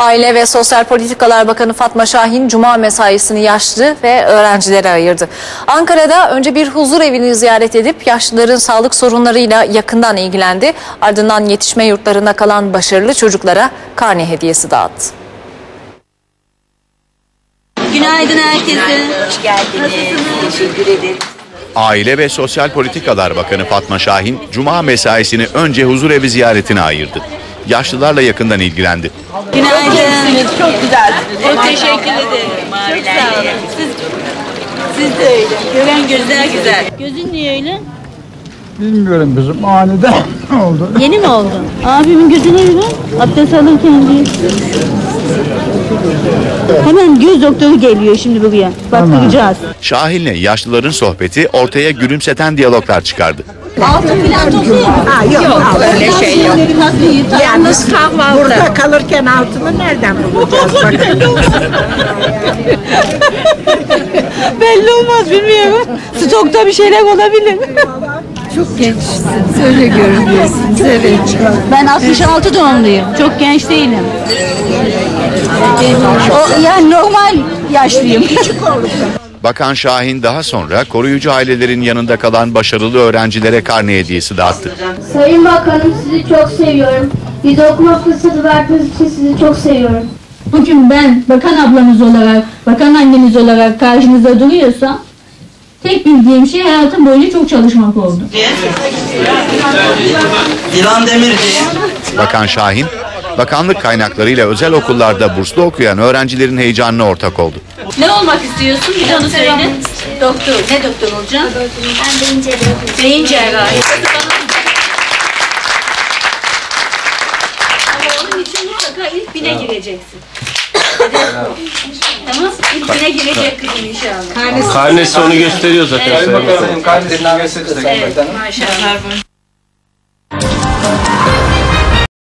Aile ve Sosyal Politikalar Bakanı Fatma Şahin cuma mesaisini yaşlı ve öğrencilere ayırdı. Ankara'da önce bir huzur evini ziyaret edip yaşlıların sağlık sorunlarıyla yakından ilgilendi. Ardından yetişme yurtlarında kalan başarılı çocuklara karne hediyesi dağıttı. Günaydın herkese. Hoş geldiniz. Teşekkür ederim. Aile ve Sosyal Politikalar Bakanı Fatma Şahin, Cuma mesaisini önce huzurevi ziyaretine ayırdı. Yaşlılarla yakından ilgilendi. Günaydın. Çok güzelsiniz. Çok teşekkür ederim. Çok sağ olun. Siz, siz de öyle. Gören gözler güzel. Gözün niye öyle? Bilmiyorum kızım aniden oldu. Yeni mi oldu? Abimin gözü öyle. Abdest alırken değil. Hemen göz doktoru geliyor şimdi buraya. Baktıracağız. Şahin'le yaşlıların sohbeti ortaya gülümseten diyaloglar çıkardı. Altın filan topluyor mu? Ha, yok, yok öyle şey yok. Yalnız burada kalırken altını nereden bulacağız bakalım. Belli olmaz bilmiyorum. Stokta bir şeyler olabilir. Çok gençsin. Öyle görünüyorsun. Evet. Ben 66 doğumluyum. Çok genç değilim. O, yani normal yaşlıyım. Bakan Şahin daha sonra koruyucu ailelerin yanında kalan başarılı öğrencilere karne hediyesi dağıttı. Sayın Bakanım sizi çok seviyorum. Bize okuma fırsatı verdiğiniz için sizi çok seviyorum. Bugün ben bakan ablanız olarak, bakan anneniz olarak karşınızda duruyorsam tek bildiğim şey hayatım boyunca çok çalışmak oldu. Dilan Demirci. Bakan Şahin, bakanlık kaynaklarıyla özel okullarda burslu okuyan öğrencilerin heyecanına ortak oldu. ne olmak istiyorsun? Bir de onu söyle. Doktor. Ne doktor olacaksın? Ben beyin cerrahıyım. Beyin cerrahi. Ama onun için mutlaka ilk bine gireceksin. tamam? İlk bine girecek kızım inşallah. Karnesi onu gösteriyor zaten. Evet. Sayın Bakanım. Evet, maşallah.